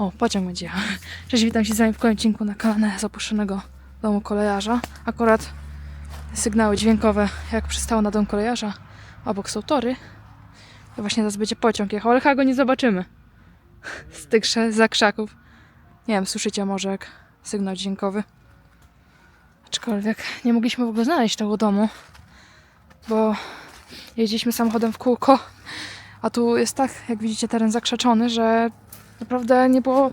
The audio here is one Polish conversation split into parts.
O, pociąg będzie jechał. Cześć, witam się z wami w kolejnym odcinku na kanale zapuszczonego domu kolejarza. Akurat sygnały dźwiękowe, jak przystało na dom kolejarza, obok są tory. I właśnie teraz będzie pociąg jechał, ale chyba go nie zobaczymy. Z tych sze- za krzaków. Nie wiem, słyszycie może jak sygnał dźwiękowy. Aczkolwiek nie mogliśmy w ogóle znaleźć tego domu, bo jeździliśmy samochodem w kółko, a tu jest tak, jak widzicie, teren zakrzeczony, że naprawdę nie było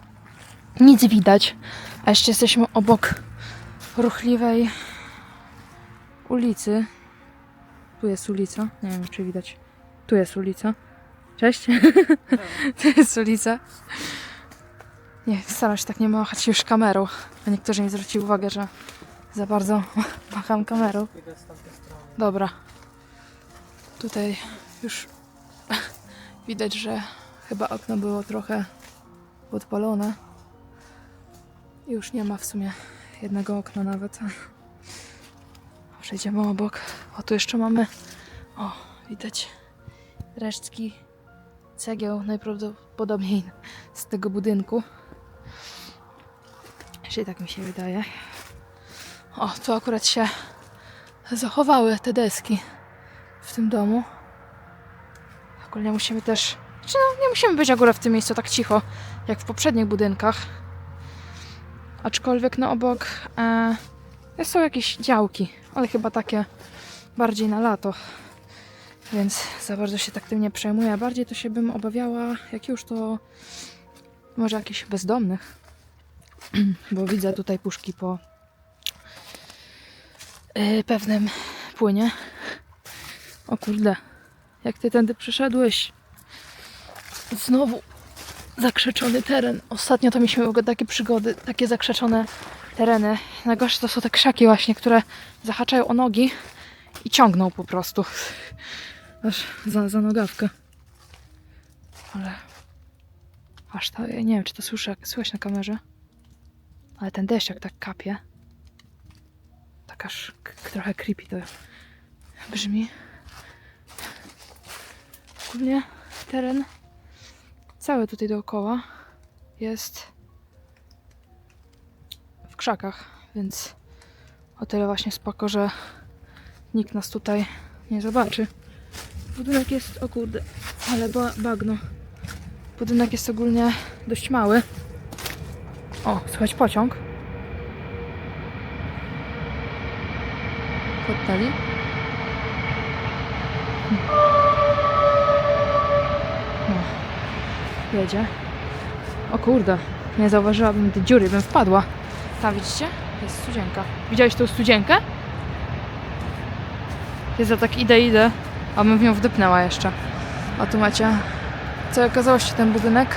nic widać. A jeszcze jesteśmy obok ruchliwej ulicy. Tu jest ulica. Nie wiem, czy widać. Tu jest ulica. Cześć. tu jest ulica. Nie, staram się tak nie machać już kamerą. A niektórzy mi zwrócili uwagę, że za bardzo macham kamerą. Dobra. Tutaj już widać, że chyba okno było trochę podpalone. Już nie ma w sumie jednego okna nawet. Przejdziemy obok. O, tu jeszcze mamy. O, widać resztki cegieł najprawdopodobniej z tego budynku. Czyli tak mi się wydaje. O, tu akurat się zachowały te deski w tym domu. Ogólnie musimy też. Znaczy no, nie musimy być akurat w tym miejscu tak cicho, jak w poprzednich budynkach. Aczkolwiek no obok e, są jakieś działki, ale chyba takie bardziej na lato. Więc za bardzo się tak tym nie przejmuję. Bardziej to się bym obawiała, jak już to może jakichś bezdomnych. Bo widzę tutaj puszki po e, pewnym płynie. O kurde, jak ty tędy przeszedłeś? Znowu zakrzeczony teren. Ostatnio to mieliśmy w ogóle takie przygody, takie zakrzeczone tereny. Najgorsze to są te krzaki właśnie, które zahaczają o nogi i ciągną po prostu. Aż za, za nogawkę. Ale aż to, ja nie wiem czy to słyszę, na kamerze. Ale ten deszcz jak tak kapie. Tak aż trochę creepy to brzmi. Ogólnie teren cały tutaj dookoła jest w krzakach, więc o tyle właśnie spoko, że nikt nas tutaj nie zobaczy. Budynek jest, o kurde, ale ba bagno. Budynek jest ogólnie dość mały. O, słychać pociąg. Podpali. Jedzie. O kurde, nie zauważyłabym tej dziury, bym wpadła. Tam widzicie? Jest studzienka. Widziałeś tą studzienkę? Jest za tak idę, idę, a bym w nią wdypnęła jeszcze. A tu macie co okazało się ten budynek.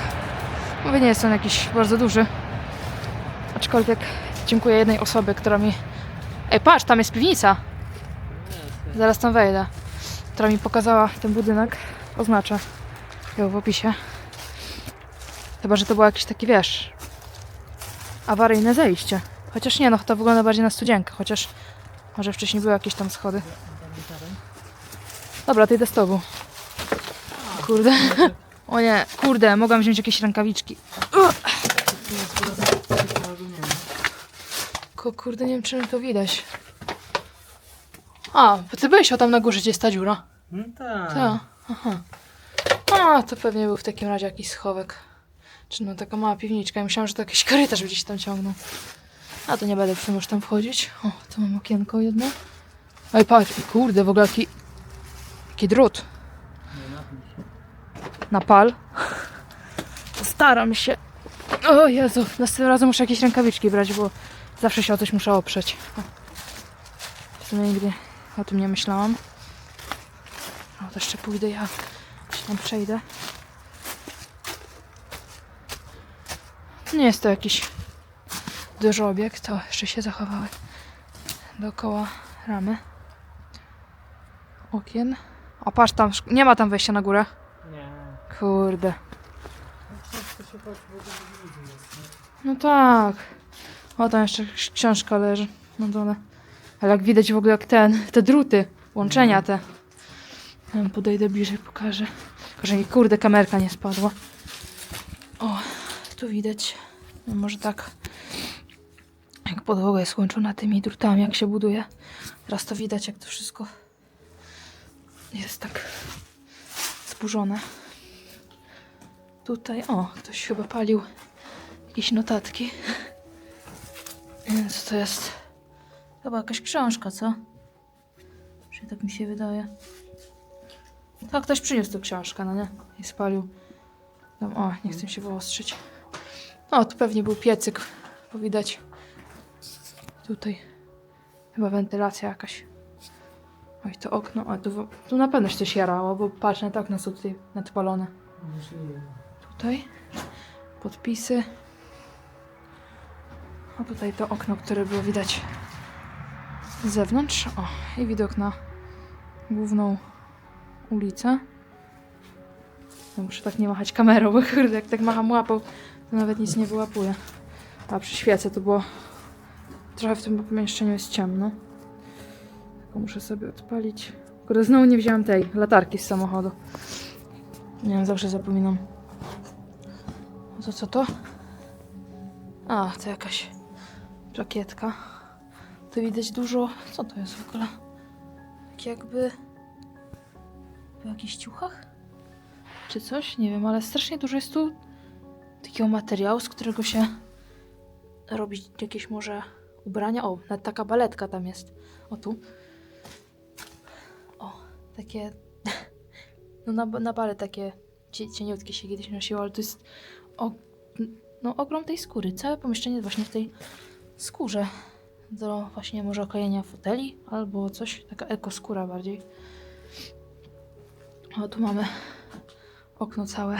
Mówię, nie jest on jakiś bardzo duży. Aczkolwiek dziękuję jednej osobie, która mi... Ej, patrz, tam jest piwnica. Zaraz tam wejdę. Która mi pokazała ten budynek. Oznaczę ją w opisie. Chyba, że to było jakieś takie, wiesz, awaryjne zejście. Chociaż nie, no to wygląda bardziej na studzienkę, chociaż może wcześniej były jakieś tam schody. Dobra, to idę z tobą. Kurde. O nie, kurde, mogłam wziąć jakieś rękawiczki. Ko, kurde, nie wiem, czy to widać. A, bo ty byłeś o tam na górze, gdzie jest ta dziura. No tak. Tak, aha. A, to pewnie był w takim razie jakiś schowek. Czy no taka mała piwniczka. Ja myślałam, że to jakiś korytarz gdzieś tam ciągnął. A to nie będę w tym już tam wchodzić. O, tu mam okienko jedno. Oj, patrz, kurde, w ogóle jaki, jaki drut. Na pal. Staram się. O Jezu, następnym razem muszę jakieś rękawiczki brać, bo zawsze się o coś muszę oprzeć. O. W sumie nigdy o tym nie myślałam. O, to jeszcze pójdę ja. Się tam przejdę. Nie jest to jakiś duży obiekt, to jeszcze się zachowały dookoła ramy. Okien. O, patrz tam, nie ma tam wejścia na górę. Nie. Kurde. No tak. O, tam jeszcze ks- książka leży na dole. Ale jak widać w ogóle jak ten, te druty, łączenia te. Ja podejdę bliżej, pokażę. Tylko, że mi kurde kamerka nie spadła. O, tu widać. No może tak. Jak podłoga jest łączona tymi drutami, jak się buduje. Teraz to widać, jak to wszystko jest tak zburzone. Tutaj, o, ktoś chyba palił jakieś notatki. Więc to jest chyba jakaś książka, co? Czy tak mi się wydaje. Tak, ktoś przyniósł tę książkę, no nie? I spalił. Tam, o, nie chcę się wyostrzyć. O, tu pewnie był piecyk, bo widać. Tutaj chyba wentylacja jakaś. Oj, to okno, a tu, tu na pewno się coś jarało, bo patrz, na te okna są tutaj nadpalone. Tutaj podpisy. A tutaj to okno, które było widać z zewnątrz. O, i widok na główną ulicę. Ja muszę tak nie machać kamerą, bo jak tak macham łapą, to nawet nic nie wyłapuję. A przy świece to było... Trochę w tym pomieszczeniu jest ciemno. Tylko muszę sobie odpalić. Kurde, znowu nie wziąłem tej latarki z samochodu. Nie wiem, zawsze zapominam. To co to? A, to jakaś żakietka. Tu widać dużo. Co to jest w ogóle? Tak jakby. W jakichś ciuchach? Czy coś? Nie wiem, ale strasznie dużo jest tu takiego materiału, z którego się robi jakieś może ubrania. O, nawet taka baletka tam jest. O tu. O, takie. No na, na bale takie cie, cieniutkie się kiedyś nosiło, ale to jest o, no, ogrom tej skóry. Całe pomieszczenie właśnie w tej skórze. Do właśnie może oklejenia foteli albo coś, taka ekoskóra bardziej. O, tu mamy okno całe.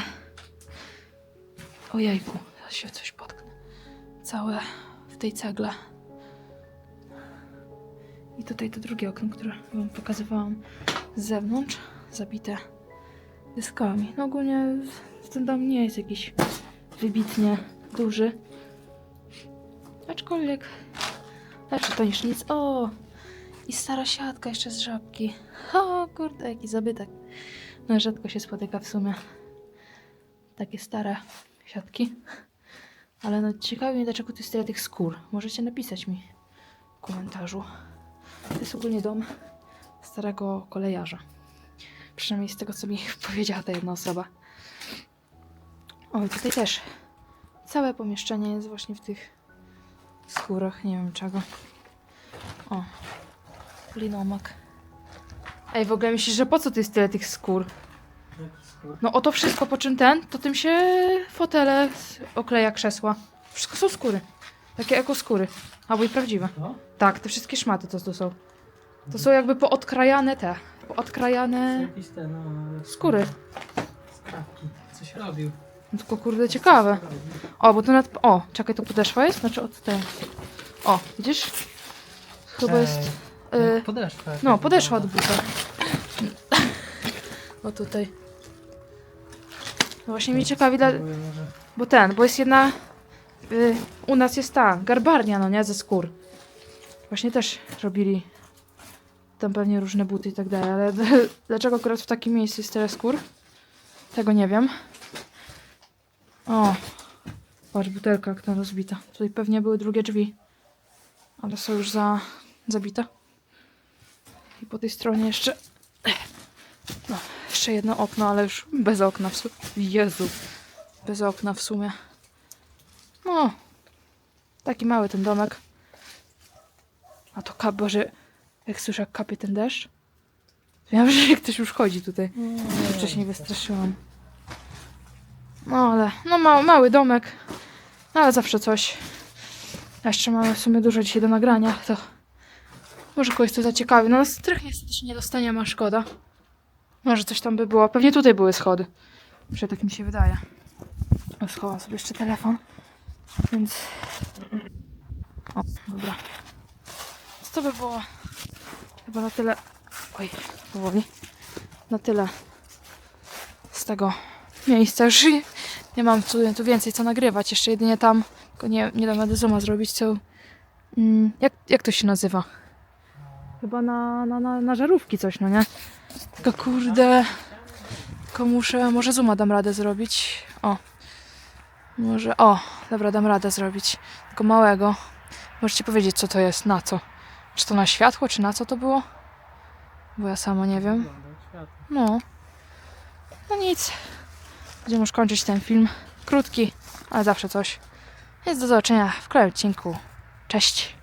Ojejku, ja się coś potknę. Całe w tej cegle. I tutaj to drugie okno, które wam pokazywałam z zewnątrz, zabite dyskami. No ogólnie ten dom nie jest jakiś wybitnie duży. Aczkolwiek lepsze to niż nic. O! I stara siatka jeszcze z żabki. O kurde, jaki zabytek. No rzadko się spotyka w sumie takie stare siatki. Ale no ciekawi mnie, dlaczego tu jest tyle tych skór. Możecie napisać mi w komentarzu. To jest ogólnie dom starego kolejarza. Przynajmniej z tego, co mi powiedziała ta jedna osoba. O, i tutaj też całe pomieszczenie jest właśnie w tych skórach, nie wiem czego. O, linomak. Ej, w ogóle myślisz, że po co tu jest tyle tych skór? No o to wszystko, po czym ten, to tym się fotele okleja krzesła. Wszystko są skóry. Takie ekoskóry. Albo i prawdziwe. To? Tak, te wszystkie szmaty to tu są. To są jakby poodkrajane te. To Poodkrajane ten, no... skóry. Skrawki. Coś robił. No tylko kurde ciekawe. O, bo tu nad... O, czekaj, to podeszwa jest? Znaczy od tej. O, widzisz? Chyba jest... Ej, Y, Podeszwa. no, jakaś podeszła od wygląda. buta. O tutaj. No właśnie mnie ciekawi, dla... Bo ten, bo jest jedna... Y, u nas jest ta, garbarnia, no nie, ze skór. Właśnie też robili tam pewnie różne buty i tak dalej, ale dlaczego akurat w takim miejscu jest tyle skór? Tego nie wiem. O, patrz, butelka jak ta rozbita. Tutaj pewnie były drugie drzwi, ale są już za, zabite. I po tej stronie jeszcze, no, jeszcze jedno okno, ale już bez okna w sumie. Jezu, bez okna w sumie. No, taki mały ten domek. A to kap, Boże, jak słyszę, jak kapie ten deszcz. wiem, że ktoś już chodzi tutaj. Nie, Wcześniej wystraszyłam. No ale, no mały, mały domek. No ale zawsze coś. Jeszcze mamy w sumie dużo dzisiaj do nagrania, to może kogoś to zaciekawi. No strych niestety się nie dostaniemy, a szkoda. Może coś tam by było. Pewnie tutaj były schody. Przecież tak mi się wydaje. Schowam sobie jeszcze telefon. Więc... O, dobra. Co to by było? Chyba na tyle... Oj, powoli. Na tyle z tego miejsca. Już nie- nie mam tu, tu więcej co nagrywać. Jeszcze jedynie tam, tylko nie, nie dam rady zooma zrobić, co... Mm, jak, jak to się nazywa? Chyba na, na, na, na żarówki coś, no nie? Tylko kurde... Tylko muszę... Może zooma dam radę zrobić. O. Może, o, dobra, dam radę zrobić. Tylko małego. Możecie powiedzieć, co to jest, na co? Czy to na światło, czy na co to było? Bo ja sama nie wiem. No. No nic. Będziemy już kończyć ten film. Krótki, ale zawsze coś. Więc do zobaczenia w kolejnym odcinku. Cześć.